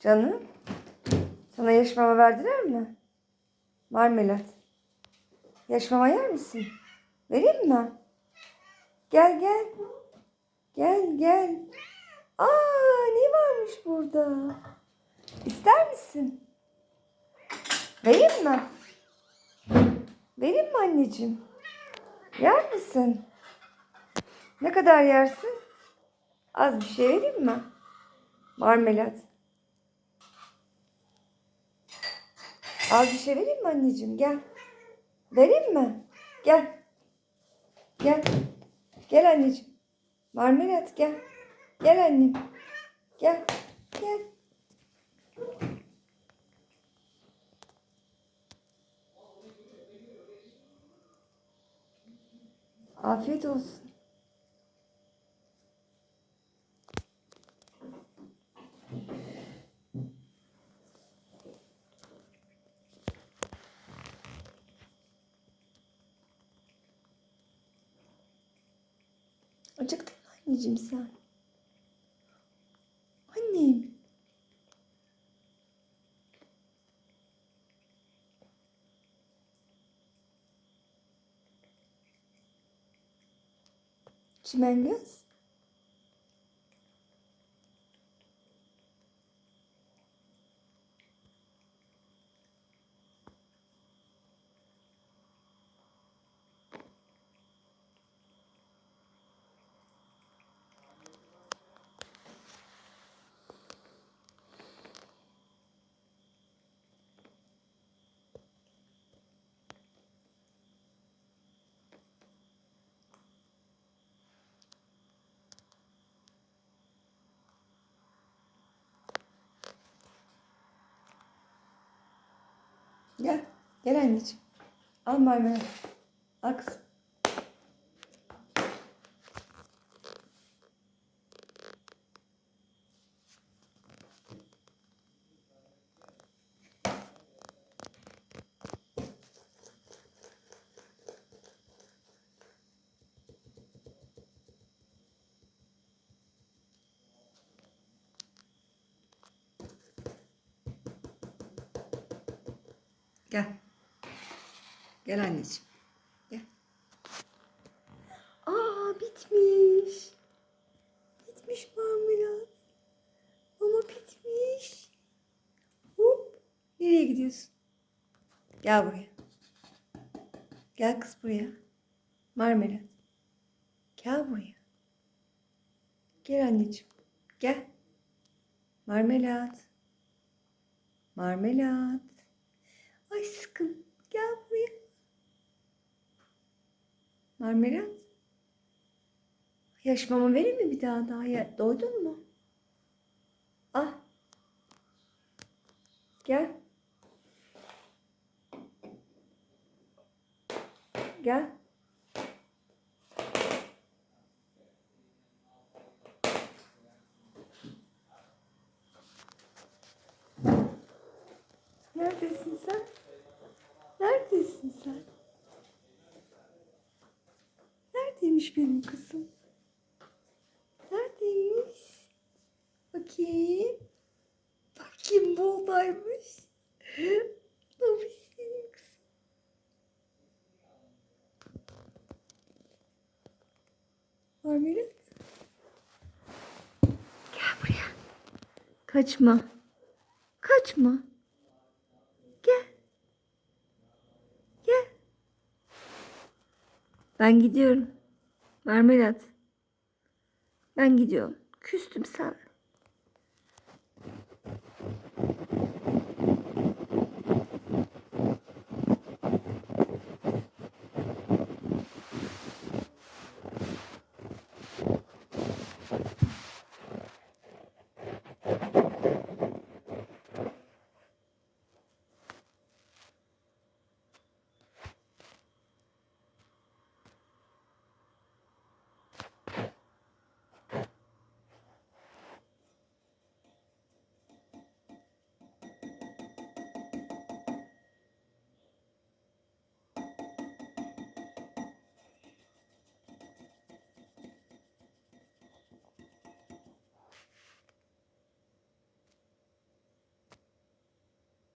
Canım. Sana yaş mama verdiler mi? Marmelat. Yaş mama yer misin? Vereyim mi? Gel gel. Gel gel. Aa ne varmış burada? İster misin? Vereyim mi? Vereyim mi anneciğim? Yer misin? Ne kadar yersin? Az bir şey vereyim mi? Marmelat. Az bir şey vereyim mi anneciğim? Gel. Vereyim mi? Gel. Gel. Gel anneciğim. Marmelat gel. Gel annem. Gel. Gel. Afiyet olsun. Acıktın mı anneciğim sen? Annem. Çimengöz. Gel. Gel anneciğim. Al marmelat. Al kızım. Gel. Gel anneciğim. Gel. Aa bitmiş. Bitmiş marmelat. Ama bitmiş. Hop. Nereye gidiyorsun? Gel buraya. Gel kız buraya. Marmelat. Gel buraya. Gel anneciğim. Gel. Marmelat. Marmelat. Aşkım gel buraya. Marmelat. Yaş mama vereyim mi bir daha daha? Ya, doydun mu? Ah. Gel. Gel. Neredesin sen? Neredesin sen? Neredeymiş benim kızım? Neredeymiş? Bakayım. Bakayım buğdaymış. Tabii senin kızım. Marmelat. Gel buraya. Kaçma. Kaçma. Gel. Gel. Ben gidiyorum. Marmelat. Ben gidiyorum. Küstüm sana.